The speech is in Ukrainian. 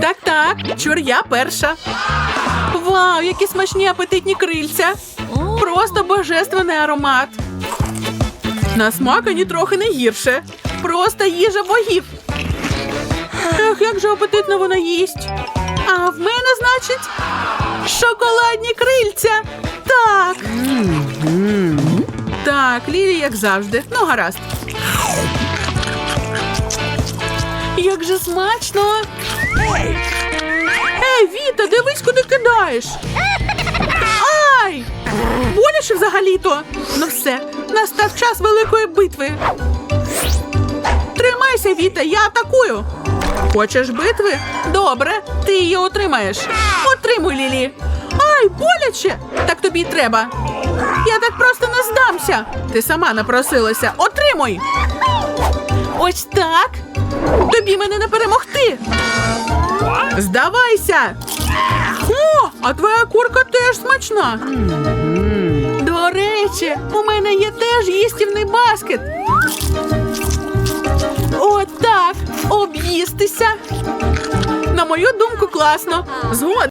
Так, так, чур я перша. Вау, які смачні апетитні крильця. Просто божественний аромат. На смак ані трохи не гірше. Просто їжа богів. Ех, як же апетитно вона їсть. А в мене, значить, шоколадні крильця. Так. Так, Лілі, як завжди. Ну, гаразд. Як же смачно. Ей, Віта, дивись, куди кидаєш. Ай! Боляче взагалі-то. Ну все, настав час великої битви. Тримайся, Віта, я атакую. Хочеш битви? Добре, ти її отримаєш. Отримуй, Лілі. Ай, боляче! Так тобі й треба. Я так просто не здамся. Ти сама напросилася. Отримуй. Ось так. Тобі мене не перемогти. Здавайся. О, а твоя курка теж смачна. До речі, у мене є теж їстівний баскет. От так, об'їстися. На мою думку, класно. Згодна.